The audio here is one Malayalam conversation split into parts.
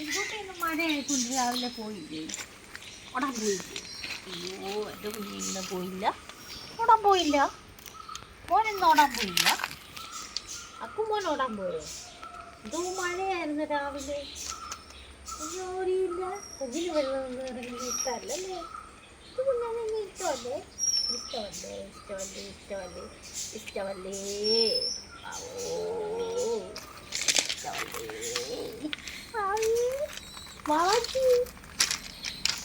ഇതുകൊണ്ട് ഇന്ന് മഴയായിക്കൊണ്ട് രാവിലെ പോയില്ലേ? ഓടാൻ പോയില്ലേ? അയ്യോ എന്റെ കുഞ്ഞ് ഇന്ന് പോയില്ല. ഓടാൻ പോയില്ല? മോൻ ഓടാൻ പോയില്ല? അക്കും മോൻ ഓടാൻ പോയോ? ഇതോ മഴയായിരുന്നു രാവിലെ. കുഞ്ഞ് ഓടിയില്ല. കുഞ്ഞിന് വെള്ളം ഇഷ്ടമല്ലേ ഇത് കുഞ്ഞാനെ ഇഷ്ടമല്ലേ? ഇഷ്ടമല്ലേ ഇഷ്ടമല്ലേ ഇഷ്ടമല്ലേ ഇഷ്ടമല്ലേ. ആവോ വാവാച്ചി.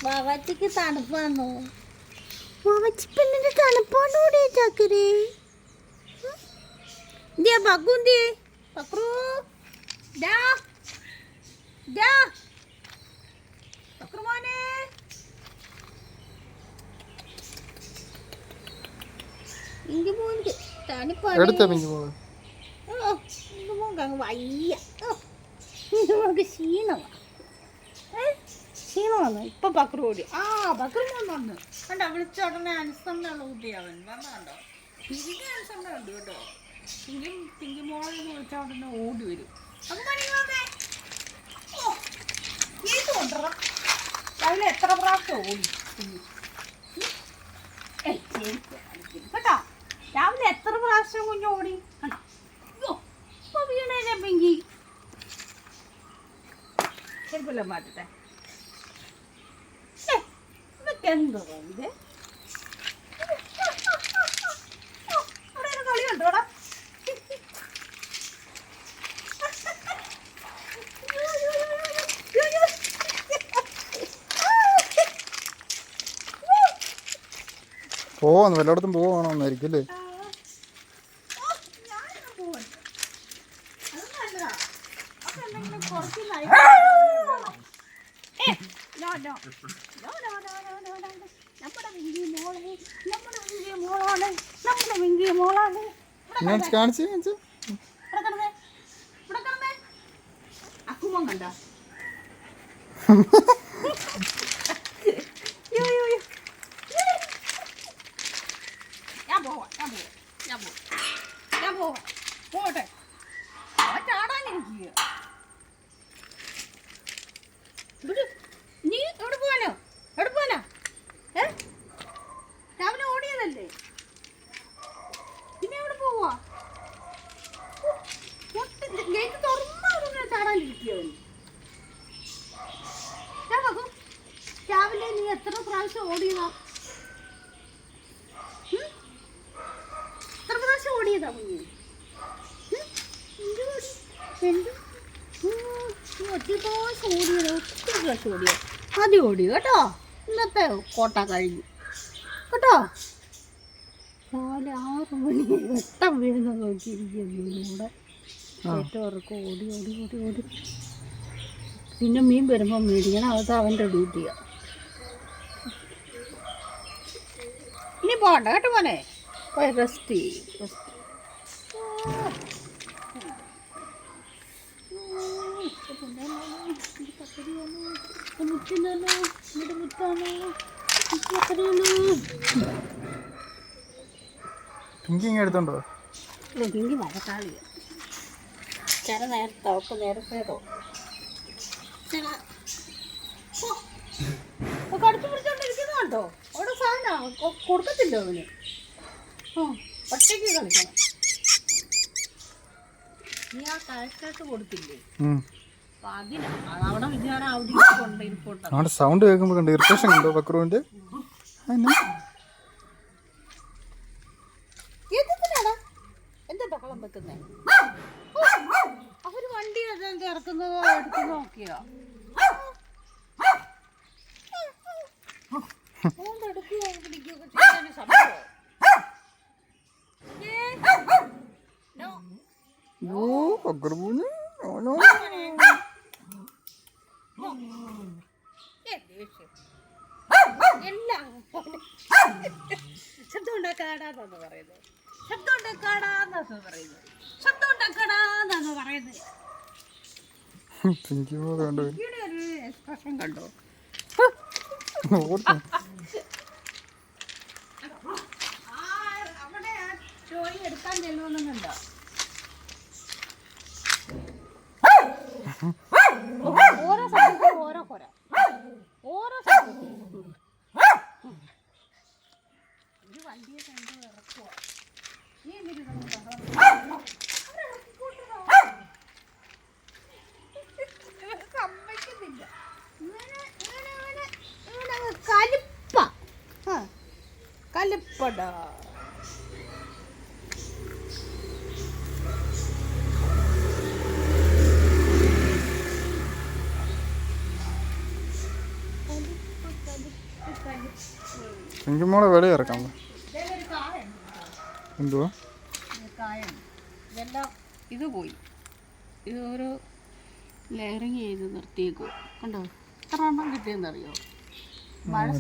വാവാച്ചിക്ക് തണുപ്പാണോ വാവാച്ചി പെണ്ണിന്റെ തണുപ്പാണോ ചക്കരേ? ഇന്ത്യ ബക്കുന്തി പക്രു ഡാ ഡാ പക്രു മോനെ. ഇഞ്ചി മോന്റെ തണുപ്പാണ്. എടുത്ത പിഞ്ചു മോൾ ഓ, ഇത് മോൾക്ക് അങ്ങ് വയ്യ. ഓ, ഇത് മോൾക്ക് ക്ഷീണമാ. ഏ ക്ഷീണമാണ്. ഇപ്പൊ ബക്രു ഓടി. ആ ബക്രു വന്നു. കണ്ടോ വിളിച്ച ഉടനെ അനുസരണയുള്ള കുട്ടിയാവൻ വന്നോ പിങ്കി അനുസരണ ഉണ്ട് കേട്ടോ. പിങ്കി പിങ്കി മോളെ വിളിച്ച ഉടനെ ഓടി വരും. വന്നേ. ഏത് കൊണ്ടുവരാം? രാവിലെ എത്ര പ്രാവശ്യം ഓടി? പിങ്കി. കേട്ടോ രാവിലെ എത്ര പ്രാവശ്യം കുഞ്ഞു ഓടി? വീണേനെ പിങ്കി. ചെരുപ്പെല്ലാം മാറ്റട്ടെ. എന്തോ ഇത് കളി കണ്ടോടാ പോവാന്ന് വല്ലയിടത്തും പോവാണോന്നായിരിക്കും അല്ലേ? ഞാൻ കാണിച്ചു കാണിച്ചു. അക്കുമോൻ കണ്ട? പ്രാവശ്യം ഓടിയതാ കുഞ്ഞ്. ഒറ്റ പ്രാവശ്യം ഓടിയത് ഒത്തിരി പ്രാവശ്യം ഓടിയത്. ആദ്യം ഓടിയോ കേട്ടോ. ഇന്നത്തെ കോട്ട കഴിഞ്ഞു. കേട്ടോ? രാവിലെ ആറ് മണി വെട്ടം വീഴുന്ന നോക്കിയിരിക്കുന്നു ഇവിടെ ഏറ്റവും ഓടി ഓടി ഓടി ഓടി. പിന്നെ മീൻ വരുമ്പോൾ മേടിക്കണം. അത് അവന്റെ ഡ്യൂട്ടിയാണ് ഇനി പോകണ്ട കേട്ടോ മോനെ. പോയി റെസ്റ്റ് റെസ്റ്റ് മുറ്റുന്നല്ലോ ഇവിടെ മുറ്റാണോ പിങ്കി ഇങ്ങനെ എടുത്തോണ്ടോ ഇല്ലെങ്കിൽ വരക്കാളിയ ചില നേരത്തെ ഒക്കെ നേരത്തേതോ ചില അടുത്ത് പിടിച്ചോണ്ടിരിക്കുന്നുണ്ടോ കൊടുക്കത്തില്ല അവന്. ആ ഒറ്റയ്ക്ക് കളിക്കണം. നീ ആ കാഴ്ചക്കാട്ട് കൊടുത്തില്ലേ? അവിടെ സൗണ്ട് കേൾക്കുമ്പോൾ കണ്ട് ഇറിറ്റേഷൻ കണ്ടോ ബക്രുവിന്റെ? അവർ വണ്ടി ഇറക്കുന്നതോ എടുക്കുന്നോ ഒക്കെയോ? ഉണ്ടാക്കാടാന്നാണ് പറയുന്നത്? ശബ്ദം ഉണ്ടാക്കാടാന്നാണ് പറയുന്നത്? ശബ്ദം ഉണ്ടാക്കാടാന്നാണ് പറയുന്നത് എക്സ്പ്രഷൻ കണ്ടോ? അവിടെ ജോലി എടുക്കാൻ ചെല്ലുമെന്നുണ്ടോ ഓരോ കലിപ്പ് കലിപ്പ് പിങ്കിമോളെ വെളി ഇറക്കാം എന്തുവാ? ഇത് ഇതെല്ലാം ഇത് പോയി. ഇത് ഓരോ ലെയറിങ് ചെയ്ത് നിർത്തിയേക്കും കണ്ടോ? എത്ര എണ്ണം കിട്ടിയെന്നറിയോ?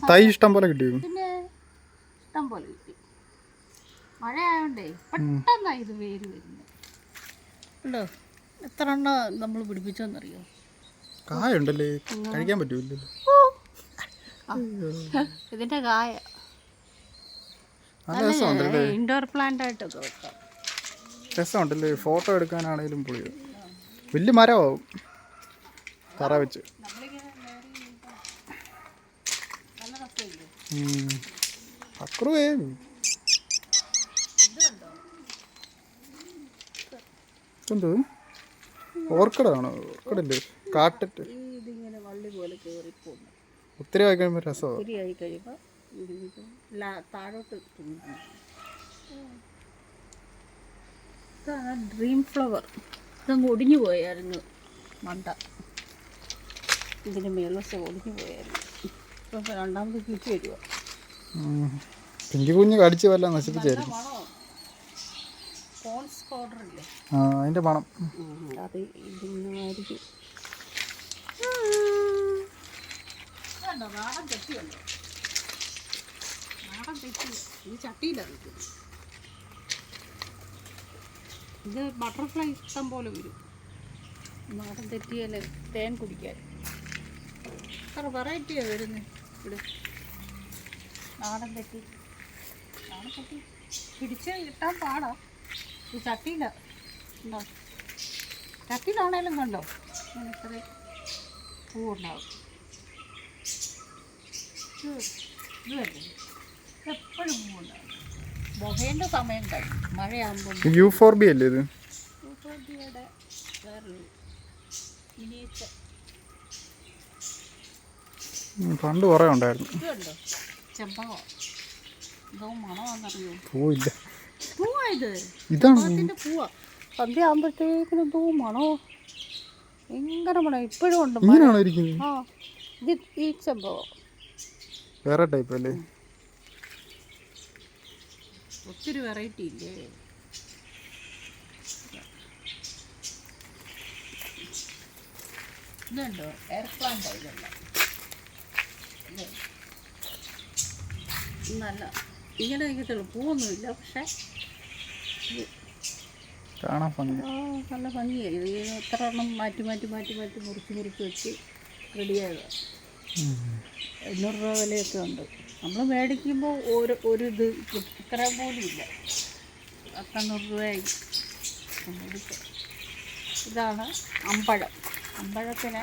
തൈ ഇഷ്ടം പോലെ കിട്ടിയേക്കും പിന്നെ ഇഷ്ടം പോലെ കിട്ടി. മഴ പെട്ടെന്നാണ് ഇത് വേര് വരുന്നത് ഉണ്ടോ? എത്ര എണ്ണ നമ്മൾ പിടിപ്പിച്ചോന്നറിയോ? കായുണ്ടല്ലേ? കഴിക്കാൻ പറ്റൂല്ലോ ഇതിന്റെ കായ. ഇൻഡോർ പ്ലാന്റ് ആയിട്ടൊക്കെ വെക്കാം. രസമുണ്ടല്ലേ? ഫോട്ടോ എടുക്കാനാണേലും പൊളിയോ വലിയ മരമാവും. തറ വെച്ച്. അക്രുവേ എന്ത് ഓർക്കിഡാണ് ഓർക്കിഡല്ലേ കയറിപ്പോകുന്നു ഒത്തിരി ആയി കഴിയുമ്പോൾ രസമാണ് താഴോട്ട് ഡ്രീം ഫ്ലവർ ഇതങ്ങ് ഒടിഞ്ഞു പോയായിരുന്നു മണ്ട. ഇതിന്റെ മേൽവശം ഒടിഞ്ഞു പോയായിരുന്നു. ഇപ്പം രണ്ടാമത് കിട്ടി വരുക പിങ്കി കുഞ്ഞ് കടിച്ച് വല്ല നശിപ്പിച്ചായിരിക്കും. അതിന്റെ പണം പൗഡർ ഇല്ലേ ആ അതിന്റെ പണം അത് ഇതിനായിരിക്കും കണ്ടോ നാടൻ തെറ്റിയുണ്ടോ നാടൻ തെറ്റി ഇത് ചട്ടിയിലാണ് നിൽക്കുന്നത്. ഇത് ബട്ടർഫ്ലൈ ഇഷ്ടം പോലെ വരും. നാടൻ തെറ്റിയല്ലേ തേൻ കുടിക്കാൻ. എത്ര വെറൈറ്റിയാണ് വരുന്നത് ഇവിടെ. നാടൻ തെറ്റി നാടൻ പിടിച്ച് കിട്ടാൻ പാടാ. ഈ ചട്ടിയില്ല ഉണ്ടോ? ചട്ടിയിലാണേലും കണ്ടോ? ഇത്ര ഇത്രയും പൂവുണ്ടാവും. ഇത് ഇത് കണ്ടോ? എപ്പോഴും പൂവുണ്ടാവും. ബൊഹേന്റെ സമയം കഴിയും മഴയാകുമ്പോൾ യു ഫോർ ബി അല്ലേ ഇത്? ഭൂപ്രകൃതിയുടെ വേറൊരു മിനിയേച്ചർ ഉം, പണ്ട് കുറേ ഉണ്ടായിരുന്നു. ചെമ്പകം? പൂവില്ല. പൂവാ ഇത്. ഇതാണ് പൂവാ. സന്ധ്യ ആകുമ്പോഴത്തേക്കിന് എന്തോ മണോ? ഭയങ്കര മണം. ഇപ്പോഴും ഉണ്ട്. ഇങ്ങനെയാണോ ഇരിക്കുന്നത്? ആ ഇത് ഈ സംഭവം. വേറെ ടൈപ്പ് അല്ലേ? ഒത്തിരി വെറൈറ്റി ഇല്ലേ? ഇതുണ്ടോ എയർ പ്ലാന്റ് ഇതല്ല. ഇത്. നല്ല ഇങ്ങനെ കിട്ടുള്ളൂ പൂവൊന്നുമില്ല പക്ഷേ കാണാൻ ഭംഗി. നല്ല ഭംഗിയായി. ഇത് എത്ര എണ്ണം മാറ്റി മാറ്റി മാറ്റി മാറ്റി മുറിച്ച് മുറിച്ച് വെച്ച് റെഡിയായതാണ് എണ്ണൂറ് രൂപ വിലയൊക്കെ ഉണ്ട്. നമ്മൾ മേടിക്കുമ്പോൾ ഒരു ഒരു ഇത് ഇത്ര പോലും ഇല്ല പത്തെണ്ണൂറ് രൂപയായി ഇതാണ് അമ്പഴം. അമ്പഴത്തിന്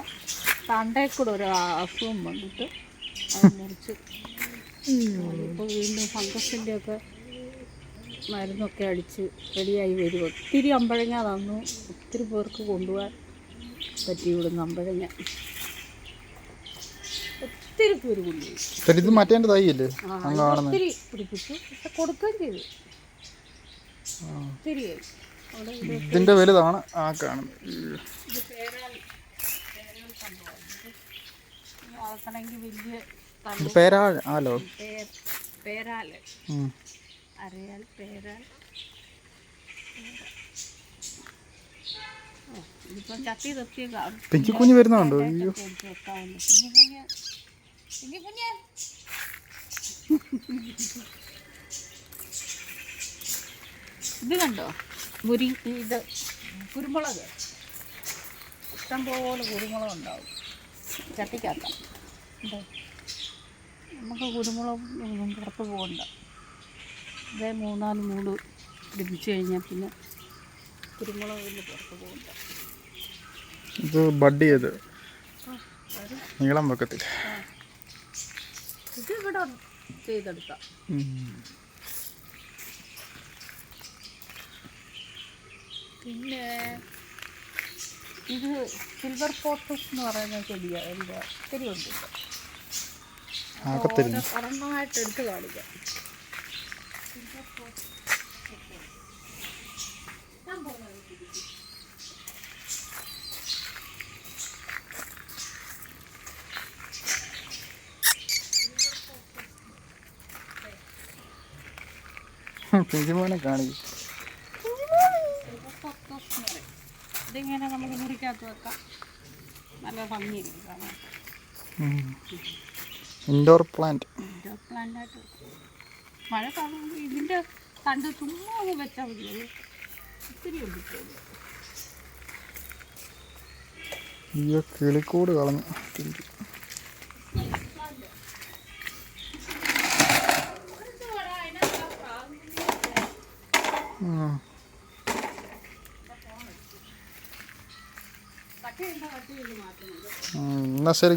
തണ്ടയിൽ കൂടെ ഒരു അസുഖം വന്നിട്ട് അത് മുറിച്ച് ഇപ്പോൾ വീണ്ടും ഫംഗസിന്റെ ഒക്കെ മരുന്നൊക്കെ അടിച്ച് റെഡിയായി വരും. ഒത്തിരി അമ്പഴങ്ങ തന്നു. ഒത്തിരി പേർക്ക് കൊണ്ടുപോകാൻ പറ്റി ഇവിടുന്ന് അമ്പഴങ്ങ. ഒത്തിരി പേര് കൊണ്ടുപോയി. ഇത് കാണുന്നത്. ഒത്തിരി പിടിപ്പിച്ചു. പക്ഷെ കൊടുക്കുകയും ചെയ്തു. ഒത്തിരി ഇതിന്റെ വലുതാണ് ആ കാണുന്നത്. വളർത്തണമെങ്കിൽ വലിയ ഇത് പേരാ ആലോ? പേരാൽ. അറിയാൽ പേരാൽ പിങ്കി കുഞ്ഞ് വരുന്നുണ്ടോ അയ്യോ. ഇത് കണ്ടോ? മുരി ഇത് കുരുമുളക്. ഇഷ്ടംപോലെ കുരുമുളക് ഉണ്ടാവും ചട്ടിക്കാത്ത ഉണ്ടോ നമുക്ക് കുരുമുളക് പുറത്ത് പോകണ്ട. ഇതേ മൂന്നാൽ മൂട് പിടിപ്പിച്ച് കഴിഞ്ഞാൽ പിന്നെ കുരുമുളക് പുറത്ത് പോകണ്ട. ഇത് ബഡ് ചെയ്ത് നീളം വെക്കത്തില്ല. ഇത് ഇവിടെ ചെയ്തെടുക്കാം. പിന്നെ ഇത് സിൽവർ ഫോട്ടോസ് എന്ന് പറയുന്ന ചെടിയാണ് എന്റെ ഒത്തിരി ഉണ്ട് ആകത്തിരുന്നു ഒരെണ്ണമായിട്ട് എടുത്ത് കാണിക്കാം. പിഞ്ചുമോനെ കാണിക്കും ഇതിങ്ങനെ നമുക്ക് മുറിക്കകത്ത് വെക്കാം. നല്ല ഭംഗിയായിരിക്കും കാണാൻ. ഇൻഡോർ പ്ലാന്റ് ഇൻഡോർ പ്ലാന്റായിട്ട് മഴ കാണുമ്പോൾ ഇതിന്റെ തണ്ട് ചുമ്മാ അങ്ങ് വെച്ചാൽ മതി. അത് ഒത്തിരി ഉണ്ട്. അയ്യോ കിളിക്കൂട് കളഞ്ഞു. എന്നാ ശരി.